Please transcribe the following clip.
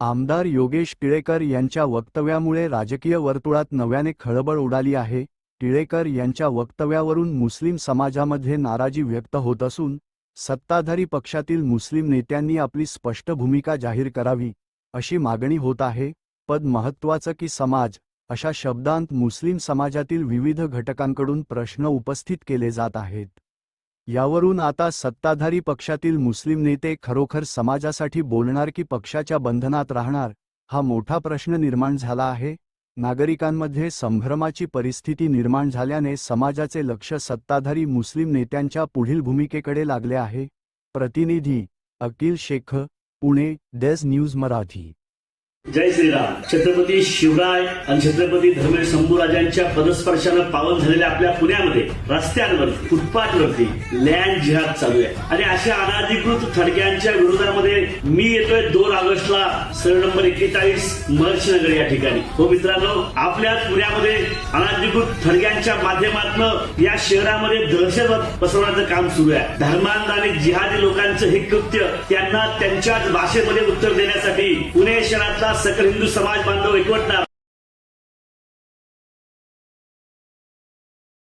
आमदार योगेश टिळेकर यांच्या वक्तव्यामुळे राजकीय वर्तुळात नव्याने खळबळ उडाली आहे. टिळेकर यांच्या वक्तव्यावरून मुस्लिम समाजामध्ये नाराजी व्यक्त होत असून सत्ताधारी पक्षातील मुस्लिम नेत्यांनी आपली स्पष्ट भूमिका जाहीर करावी अशी मागणी होत आहे. पद महत्त्वाचं की समाज अशा शब्दांत मुस्लिम समाजातील विविध घटकांकडून प्रश्न उपस्थित केले जात आहेत. यावरून आता सत्ताधारी पक्षातील मुस्लिम नेते खरोखर समाजासाठी बोलणार की पक्षाच्या बंधनात राहणार हा मोठा प्रश्न निर्माण झाला आहे. नागरिकांमध्ये संभ्रमाची परिस्थिती निर्माण झाल्याने समाजाचे लक्ष सत्ताधारी मुस्लिम नेत्यांच्या पुढील भूमिकेकडे लागले आहे. प्रतिनिधी अकील शेख पुणे डेज न्यूज मराठी. जय श्रीराम. छत्रपती शिवराय आणि छत्रपती धर्मेंद्र शंभूराजांच्या पदस्पर्शानं पावन झालेल्या आपल्या पुण्यामध्ये रस्त्यांवर फुटपाथवरती लँड जिहाद चालू आहे. आणि अशा अनाधिकृत थडक्यांच्या विरोधामध्ये मी येतोय दोन ऑगस्टला सर्व नंबर एक्केचाळीस महर्षीनगर या ठिकाणी. हो मित्रांनो आपल्या पुण्यामध्ये अनाधिकृत थडक्यांच्या माध्यमातून या शहरामध्ये दहशतवाद पसरवण्याचं काम सुरू आहे. धर्मांध आणि जिहादी लोकांचं हे कृत्य त्यांना त्यांच्याच भाषेमध्ये उत्तर देण्यासाठी पुणे शहरातला सकल हिंदू समाज बांधव एकवटणार